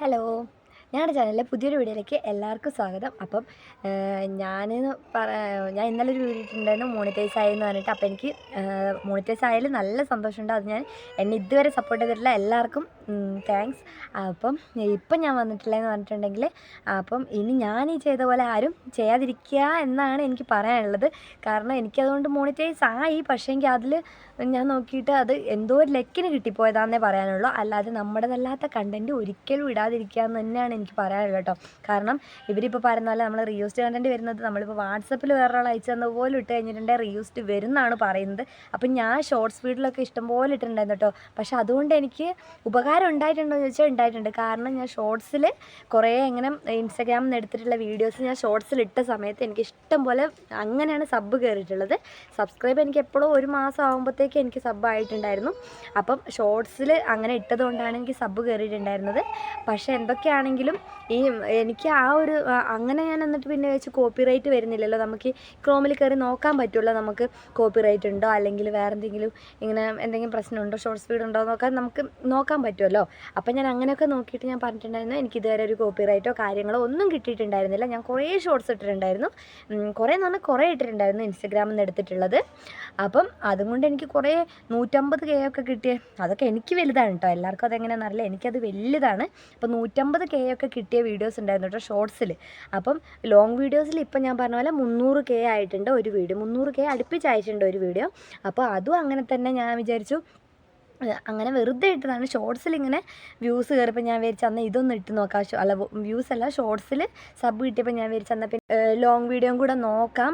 Hello ഞങ്ങളുടെ ചാനലിലെ പുതിയൊരു വീഡിയോയിലേക്ക് എല്ലാവർക്കും സ്വാഗതം. അപ്പം ഞാൻ പറ ഞാൻ ഇന്നലെ ഒരു വീഡിയോ ഇട്ടുണ്ടായിരുന്നു മോണിറ്റൈസ് ആയെന്ന് പറഞ്ഞിട്ട്. അപ്പോൾ എനിക്ക് മോണിറ്റൈസ് ആയാലും നല്ല സന്തോഷമുണ്ട്. അത് ഞാൻ എന്നെ ഇതുവരെ സപ്പോർട്ട് ചെയ്തിട്ടുള്ള എല്ലാവർക്കും താങ്ക്സ് അപ്പം ഇപ്പം ഞാൻ വന്നിട്ടില്ലെന്ന് പറഞ്ഞിട്ടുണ്ടെങ്കിൽ അപ്പം ഇനി ഞാൻ ഈ ചെയ്ത പോലെ ആരും ചെയ്യാതിരിക്കുക എന്നാണ് എനിക്ക് പറയാനുള്ളത്. കാരണം എനിക്കതുകൊണ്ട് മോണിറ്റൈസ് ആയി. പക്ഷേങ്കിൽ അതിൽ ഞാൻ നോക്കിയിട്ട് അത് എന്തോ ഒരു ലക്കിന് കിട്ടിപ്പോയതാണെന്നേ പറയാനുള്ളൂ. അല്ലാതെ നമ്മുടേതല്ലാത്ത കണ്ടന്റ് ഒരിക്കലും ഇടാതിരിക്കുക എന്ന് തന്നെയാണ് എനിക്ക് പറയാനുള്ളത് കേട്ടോ. കാരണം ഇവരിപ്പോൾ പറയുന്ന പോലെ നമ്മൾ റീയൂസ്ഡ് കണ്ടന്റ് വരുന്നത് നമ്മളിപ്പോൾ വാട്സപ്പിൽ വേറൊരാൾ അയച്ചു തന്ന പോലെ ഇട്ട് കഴിഞ്ഞിട്ടുണ്ടെങ്കിൽ റീയൂസ്ഡ് വരുന്നതാണ് പറയുന്നത്. അപ്പം ഞാൻ ഷോർട്ട് സ്പീഡിലൊക്കെ ഇഷ്ടംപോലെ ഇട്ടിട്ടുണ്ടായിരുന്നു കേട്ടോ. പക്ഷെ അതുകൊണ്ട് എനിക്ക് ഉപകാരം ഉണ്ടായിട്ടുണ്ടോ എന്ന് ചോദിച്ചാൽ ഉണ്ടായിട്ടുണ്ട്. കാരണം ഞാൻ ഷോർട്സിൽ കുറേ ഇങ്ങനെ ഇൻസ്റ്റാഗ്രാമിൽ നിന്ന് എടുത്തിട്ടുള്ള വീഡിയോസ് ഞാൻ ഷോർട്സിൽ ഇട്ട സമയത്ത് എനിക്ക് ഇഷ്ടം പോലെ അങ്ങനെയാണ് സബ്ബ് കയറിയിട്ടുള്ളത് സബ്സ്ക്രൈബ് എനിക്ക് എപ്പോഴും ഒരു മാസം ആകുമ്പോഴത്തേക്ക് എനിക്ക് സബ്ബ് ആയിട്ടുണ്ടായിരുന്നു. അപ്പം ഷോർട്സിൽ അങ്ങനെ ഇട്ടതുകൊണ്ടാണ് എനിക്ക് സബ്ബ് കയറിയിട്ടുണ്ടായിരുന്നത് പക്ഷേ എന്തൊക്കെയാണെങ്കിലും ഈ എനിക്ക് ആ ഒരു അങ്ങനെ ഞാൻ എന്നിട്ട് പിന്നെ വെച്ച് കോപ്പി റൈറ്റ് വരുന്നില്ലല്ലോ. നമുക്ക് ക്രോമിൽ കയറി നോക്കാൻ പറ്റുമല്ലോ നമുക്ക് കോപ്പി റൈറ്റ് ഉണ്ടോ? അല്ലെങ്കിൽ വേറെ എന്തെങ്കിലും ഇങ്ങനെ എന്തെങ്കിലും പ്രശ്നമുണ്ടോ? ഷോർട്ട് സ്പീഡ് ഉണ്ടോ? നോക്കാൻ നമുക്ക് നോക്കാൻ പറ്റുമല്ലോ അപ്പം ഞാൻ അങ്ങനെയൊക്കെ നോക്കിയിട്ട് ഞാൻ പറഞ്ഞിട്ടുണ്ടായിരുന്നു. എനിക്ക് ഇതുവരെ ഒരു കോപ്പി റൈറ്റോ കാര്യങ്ങളോ ഒന്നും കിട്ടിയിട്ടുണ്ടായിരുന്നില്ല. ഞാൻ കുറേ ഷോർട്സ് ഇട്ടിട്ടുണ്ടായിരുന്നു. കുറേ എന്ന് പറഞ്ഞാൽ കുറേ ഇട്ടിട്ടുണ്ടായിരുന്നു ഇൻസ്റ്റഗ്രാമിൽ നിന്ന് എടുത്തിട്ടുള്ളത്. അപ്പം അതുകൊണ്ട് എനിക്ക് കുറേ നൂറ്റമ്പത് കെ ഒക്കെ കിട്ടിയ അതൊക്കെ എനിക്ക് വലുതാണ് കേട്ടോ എല്ലാവർക്കും അതെങ്ങനെയാണെന്നറിയില്ല എനിക്കത് വലുതാണ്. അപ്പോൾ നൂറ്റമ്പത് കെ ഒക്കെ കിട്ടിയ വീഡിയോസ് ഉണ്ടായിരുന്നു കേട്ടോ ഷോർട്സിൽ അപ്പം ലോങ് വീഡിയോസിൽ ഇപ്പം ഞാൻ പറഞ്ഞ പോലെ മുന്നൂറ് കെ ആയിട്ടുണ്ട് ഒരു വീഡിയോ. മുന്നൂറ് കെ അടുപ്പിച്ച് അയച്ചിട്ടുണ്ട് ഒരു വീഡിയോ. അപ്പോൾ അതും അങ്ങനെ തന്നെ ഞാൻ വിചാരിച്ചു അങ്ങനെ വെറുതെ ഇട്ടതാണ്. ഷോർട്സിൽ ഇങ്ങനെ വ്യൂസ് കയറിയപ്പോൾ ഞാൻ വിചാരിച്ചു അന്ന് ഇതൊന്നും ഇട്ട് നോക്കാം. അല്ല വ്യൂസ് അല്ല ഷോർട്സിൽ സബ് കിട്ടിയപ്പോൾ ഞാൻ വിചാരിച്ചു എന്നാൽ പിന്നെ ലോങ് വീഡിയോയും കൂടെ നോക്കാം.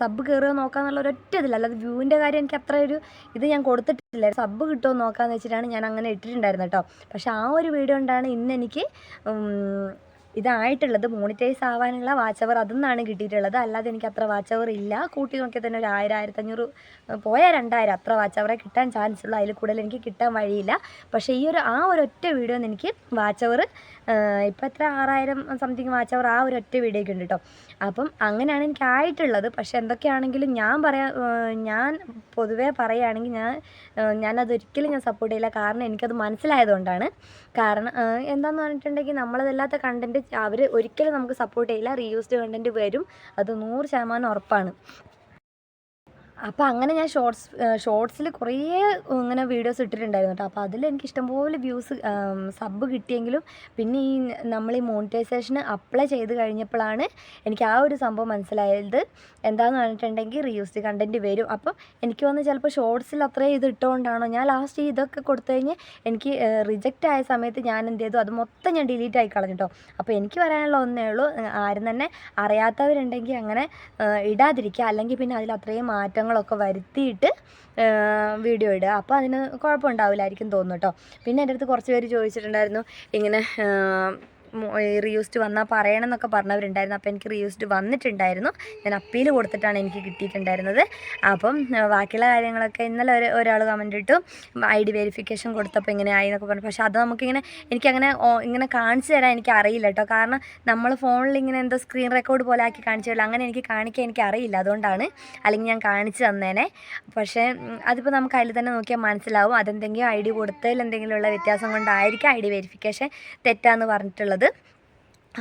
സബ് കയറുക നോക്കാം എന്നുള്ള ഒരൊറ്റ ഇതില്ല അല്ലാതെ വ്യൂവിന്റെ കാര്യം എനിക്ക് അത്ര ഒരു ഇത് ഞാൻ കൊടുത്തിട്ടില്ല. സബ് കിട്ടുമോ നോക്കാമെന്ന് വെച്ചിട്ടാണ് ഞാൻ അങ്ങനെ ഇട്ടിട്ടുണ്ടായിരുന്നത് കേട്ടോ. പക്ഷേ ആ ഒരു വീഡിയോ കൊണ്ടാണ് ഇന്ന് എനിക്ക് ഇതായിട്ടുള്ളത് മോണിറ്റൈസ് ആവാനുള്ള വാച്ച് അവർ അതിൽ നിന്നാണ് കിട്ടിയിട്ടുള്ളത്. അല്ലാതെ എനിക്ക് അത്ര വാച്ച് അവർ ഇല്ല. കൂട്ടി നോക്കിയാൽ തന്നെ ഒരു ആയിരം ആയിരത്തഞ്ഞൂറ് പോയാൽ രണ്ടായിരം അത്ര വാച്ച് അവറെ കിട്ടാൻ ചാൻസ് ഉള്ളൂ. അതിൽ കൂടുതൽ എനിക്ക് കിട്ടാൻ വഴിയില്ല. പക്ഷേ ഈ ഒരു ആ ഒരു ഒറ്റ വീഡിയോ എനിക്ക് വാച്ച് അവർ ഇപ്പം എത്ര? ആറായിരം സംതിങ് വാച്ച് അവർ ആ ഒരു ഒറ്റ വീഡിയോയ്ക്ക് ഉണ്ട് കേട്ടോ അപ്പം അങ്ങനെയാണ് എനിക്ക് ആയിട്ടുള്ളത്. പക്ഷേ എന്തൊക്കെയാണെങ്കിലും ഞാൻ പറയാ ഞാൻ പൊതുവേ പറയുകയാണെങ്കിൽ ഞാൻ ഞാനതൊരിക്കലും ഞാൻ സപ്പോർട്ട് ചെയ്യില്ല. കാരണം എനിക്കത് മനസ്സിലായതുകൊണ്ടാണ്. കാരണം എന്താണെന്ന് പറഞ്ഞിട്ടുണ്ടെങ്കിൽ നമ്മളതല്ലാത്ത കണ്ടന്റ് അവർ ഒരിക്കലും നമുക്ക് സപ്പോർട്ട് ചെയ്യില്ല. റീയൂസ്ഡ് കണ്ടന്റ് വരും. അത് നൂറ് ശതമാനം ഉറപ്പാണ്. അപ്പോൾ അങ്ങനെ ഞാൻ ഷോർട്സ് ഷോർട്സിൽ കുറേ ഇങ്ങനെ വീഡിയോസ് ഇട്ടിട്ടുണ്ടായിരുന്നു കേട്ടോ. അപ്പോൾ അതിൽ എനിക്ക് ഇഷ്ടംപോലെ വ്യൂസ് സബ് കിട്ടിയെങ്കിലും പിന്നെ ഈ നമ്മൾ ഈ മോണിറ്റൈസേഷന് അപ്ലൈ ചെയ്ത് കഴിഞ്ഞപ്പോഴാണ് എനിക്ക് ആ ഒരു സംഭവം മനസ്സിലായത്. എന്താണെന്ന് പറഞ്ഞിട്ടുണ്ടെങ്കിൽ റീയൂസ്ഡ് കണ്ടന്റ് വരും. അപ്പം എനിക്ക് വന്ന് ചിലപ്പോൾ ഷോർട്സിൽ അത്രയും ഇത് ഇട്ടുകൊണ്ടാണോ ഞാൻ ലാസ്റ്റ് ഇതൊക്കെ കൊടുത്തു കഴിഞ്ഞാൽ എനിക്ക് റിജക്റ്റ് ആയ സമയത്ത് ഞാൻ എന്ത് ചെയ്തു? അത് മൊത്തം ഞാൻ ഡിലീറ്റ് ആയി കളഞ്ഞു കേട്ടോ അപ്പോൾ എനിക്ക് പറയാനുള്ള ഒന്നേ ഉള്ളൂ ആരും തന്നെ അറിയാത്തവരുണ്ടെങ്കിൽ അങ്ങനെ ഇടാതിരിക്കുക. അല്ലെങ്കിൽ പിന്നെ അതിൽ അത്രയും മാറ്റങ്ങളൊക്കെ വരുത്തിയിട്ട് വീഡിയോ ഇടുക. അപ്പോൾ അതിന് കുഴപ്പമുണ്ടാവില്ലായിരിക്കും തോന്നുന്നു കേട്ടോ പിന്നെ എന്റെ അടുത്ത് കുറച്ച് പേര് ചോദിച്ചിട്ടുണ്ടായിരുന്നു ഇങ്ങനെ റീയൂസ്ഡ് വന്നാൽ പറയണം എന്നൊക്കെ പറഞ്ഞവരുണ്ടായിരുന്നു. അപ്പോൾ എനിക്ക് റീയൂസ്ഡ് വന്നിട്ടുണ്ടായിരുന്നു. ഞാൻ അപ്പീൽ കൊടുത്തിട്ടാണ് എനിക്ക് കിട്ടിയിട്ടുണ്ടായിരുന്നത്. അപ്പം ബാക്കിയുള്ള കാര്യങ്ങളൊക്കെ ഇന്നലെ ഒരു ഒരാൾ കമന്റ് ഇട്ടു. ഐ ഡി വെരിഫിക്കേഷൻ കൊടുത്തപ്പോൾ ഇങ്ങനെ ആയി എന്നൊക്കെ പറഞ്ഞു. പക്ഷേ അത് നമുക്കിങ്ങനെ എനിക്കങ്ങനെ ഇങ്ങനെ കാണിച്ചു തരാൻ എനിക്ക് അറിയില്ല കേട്ടോ. കാരണം നമ്മൾ ഫോണിൽ ഇങ്ങനെ എന്തോ സ്ക്രീൻ റെക്കോർഡ് പോലെ ആക്കി കാണിച്ചു തരില്ല. അങ്ങനെ എനിക്ക് കാണിക്കാൻ എനിക്ക് അറിയില്ല. അതുകൊണ്ടാണ് അല്ലെങ്കിൽ ഞാൻ കാണിച്ചു തന്നേനെ. പക്ഷേ അതിപ്പോൾ നമുക്ക് അതിൽ തന്നെ നോക്കിയാൽ മനസ്സിലാവും. അതെന്തെങ്കിലും ഐ ഡി കൊടുത്തതിൽ എന്തെങ്കിലുമുള്ള വ്യത്യാസം കൊണ്ടായിരിക്കും ഐ ഡി വെരിഫിക്കേഷൻ തെറ്റാന്ന് പറഞ്ഞിട്ടുള്ളത്. açıkladı.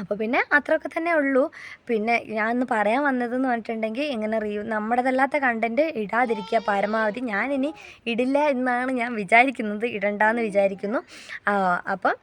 അപ്പോൾ പിന്നെ അത്രയൊക്കെ തന്നെ ഉള്ളൂ. പിന്നെ ഞാൻ ഇന്ന് പറയാൻ വന്നതെന്ന് പറഞ്ഞിട്ടുണ്ടെങ്കിൽ ഇങ്ങനെ റീ നമ്മുടേതല്ലാത്ത കണ്ടന്റ് ഇടാതിരിക്കുക. പരമാവധി ഞാനിനി ഇടില്ല എന്നാണ് ഞാൻ വിചാരിക്കുന്നത്. ഇടണ്ടെന്ന് വിചാരിക്കുന്നു. അപ്പം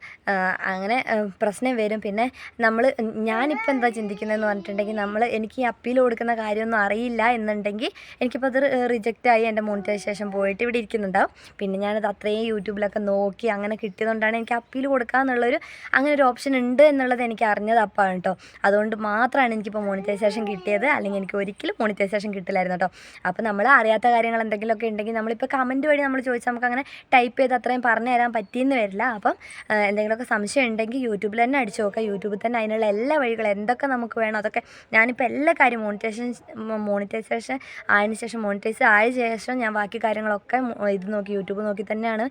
അങ്ങനെ പ്രശ്നം വരും. പിന്നെ നമ്മൾ ഞാനിപ്പോൾ എന്താ ചിന്തിക്കുന്നതെന്ന് പറഞ്ഞിട്ടുണ്ടെങ്കിൽ നമ്മൾ എനിക്ക് ഈ അപ്പീൽ കൊടുക്കുന്ന കാര്യമൊന്നും അറിയില്ല എന്നുണ്ടെങ്കിൽ എനിക്കിപ്പോൾ അത് റിജക്റ്റ് ആയി എന്റെ മോണിറ്റൈസേഷൻ പോയിട്ട് ഇവിടെ ഇരിക്കുന്നുണ്ടാവും. പിന്നെ ഞാനത് അത്രയും യൂട്യൂബിലൊക്കെ നോക്കി അങ്ങനെ കിട്ടിയതുകൊണ്ടാണ് എനിക്ക് അപ്പീൽ കൊടുക്കാന്നുള്ളൊരു അങ്ങനെ ഒരു ഓപ്ഷൻ ഉണ്ട് എന്നുള്ളത് എനിക്ക് അറിഞ്ഞത് അപ്പാണ് കേട്ടോ അതുകൊണ്ട് മാത്രമാണ് എനിക്കിപ്പോൾ മോണിറ്റൈസേഷൻ കിട്ടിയത്. അല്ലെങ്കിൽ എനിക്ക് ഒരിക്കലും മോണിറ്റൈസേഷൻ കിട്ടില്ലായിരുന്നു കേട്ടോ അപ്പോൾ നമ്മൾ അറിയാത്ത കാര്യങ്ങൾ എന്തെങ്കിലുമൊക്കെ ഉണ്ടെങ്കിൽ നമ്മളിപ്പോൾ കമന്റ് വഴി നമ്മൾ ചോദിച്ചാൽ നമുക്ക് അങ്ങനെ ടൈപ്പ് ചെയ്ത് അത്രയും പറഞ്ഞു തരാൻ പറ്റിയെന്ന് വരില്ല. അപ്പം എന്തെങ്കിലുമൊക്കെ സംശയം ഉണ്ടെങ്കിൽ യൂട്യൂബിൽ തന്നെ അടിച്ചു നോക്കുക. യൂട്യൂബിൽ തന്നെ അതിനുള്ള എല്ലാ വഴികളും എന്തൊക്കെ നമുക്ക് വേണം. അതൊക്കെ ഞാനിപ്പോൾ എല്ലാ കാര്യം മോണിറ്റൈസേഷൻ മോണിറ്റൈസേഷൻ ആയതിനു ശേഷം മോണിറ്റൈസ് ആയ ശേഷം ഞാൻ ബാക്കി കാര്യങ്ങളൊക്കെ ഇത് നോക്കി യൂട്യൂബ് നോക്കി തന്നെയാണ്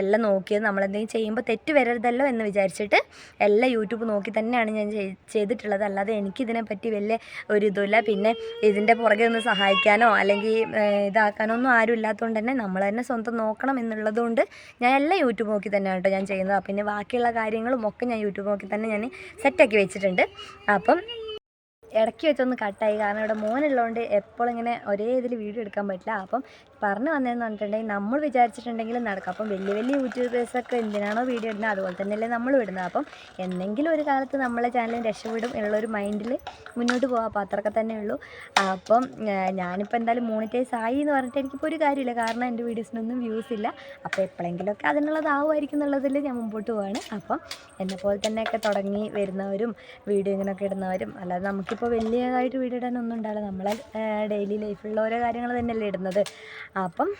എല്ലാം നോക്കിയത്. നമ്മളെന്തെങ്കിലും ചെയ്യുമ്പോൾ തെറ്റ് വരരുതല്ലോ എന്ന് വിചാരിച്ചിട്ട് എല്ലാം യൂട്യൂബ് നോക്കി തന്നെയാണ് വേണ്ടിയിട്ടാണ് ഞാൻ ചെയ്- ചെയ്തിട്ടുള്ളത്. അല്ലാതെ എനിക്കിതിനെ പറ്റി വലിയ ഒരു ഇതുമില്ല പിന്നെ ഇതിന്റെ പുറകെ ഒന്ന് സഹായിക്കാനോ അല്ലെങ്കിൽ ഇതാക്കാനോ ഒന്നും ആരും ഇല്ലാത്തതുകൊണ്ട് തന്നെ നമ്മൾ തന്നെ സ്വന്തം നോക്കണം എന്നുള്ളതുകൊണ്ട് ഞാൻ എല്ലാം യൂട്യൂബ് നോക്കി തന്നെയാണ് കേട്ടോ ഞാൻ ചെയ്യുന്നത്. പിന്നെ ബാക്കിയുള്ള കാര്യങ്ങളും ഒക്കെ ഞാൻ യൂട്യൂബ് നോക്കി തന്നെ ഞാൻ സെറ്റാക്കി വെച്ചിട്ടുണ്ട്. അപ്പം ഇടയ്ക്ക് വെച്ചൊന്ന് കട്ടായി കാരണം ഇവിടെ മോനുള്ളതുകൊണ്ട് എപ്പോഴും ഇങ്ങനെ ഒരേ ഇതിൽ വീഡിയോ എടുക്കാൻ പറ്റില്ല. അപ്പം പറഞ്ഞു വന്നതെന്ന് പറഞ്ഞിട്ടുണ്ടെങ്കിൽ നമ്മൾ വിചാരിച്ചിട്ടുണ്ടെങ്കിൽ നടക്കും. അപ്പം വലിയ വലിയ യൂട്യൂബേഴ്സൊക്കെ എന്തിനാണോ വീഡിയോ ഇടുന്നത്? അതുപോലെ തന്നെയല്ലേ നമ്മൾ ഇടുന്നത്. അപ്പം എന്തെങ്കിലും ഒരു കാലത്ത് നമ്മളെ ചാനൽ രക്ഷപ്പെടും എന്നുള്ളൊരു മൈൻഡിൽ മുന്നോട്ട് പോകാം അപ്പോൾ അത്രയൊക്കെ തന്നെ ഉള്ളൂ. അപ്പം ഞാനിപ്പോൾ എന്തായാലും മോണിറ്റൈസ് ആയി എന്ന് പറഞ്ഞിട്ട് എനിക്കിപ്പോൾ ഒരു കാര്യമില്ല. കാരണം എന്റെ വീഡിയോസിനൊന്നും വ്യൂസ് ഇല്ല. അപ്പോൾ എപ്പോഴെങ്കിലുമൊക്കെ അതിനുള്ളതാവുമായിരിക്കും എന്നുള്ളതിൽ ഞാൻ മുമ്പോട്ട് പോവാണ്. അപ്പം എന്നെപ്പോലെ പോലെ തന്നെയൊക്കെ തുടങ്ങി വരുന്നവരും വീഡിയോ ഇങ്ങനെയൊക്കെ ഇടുന്നവരും അല്ലാതെ നമുക്കിപ്പോൾ വലിയതായിട്ട് വീഡിയോ ഇടാനൊന്നും ഉണ്ടാവില്ല. നമ്മളെ ഡെയിലി ലൈഫിലുള്ള ഓരോ കാര്യങ്ങൾ തന്നെയല്ലേ ഇടുന്നത്. അപ്പം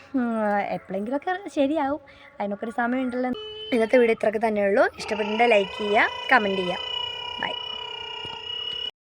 എപ്പോഴെങ്കിലുമൊക്കെ ശരിയാവും. അതിനൊക്കെ ഒരു സമയമുണ്ടല്ലോ. ഇന്നത്തെ വീഡിയോ ഇത്രയൊക്കെ തന്നെയുള്ളൂ. ഇഷ്ടപ്പെട്ടിട്ടുണ്ടെങ്കിൽ ലൈക്ക് ചെയ്യുക കമന്റ് ചെയ്യുക.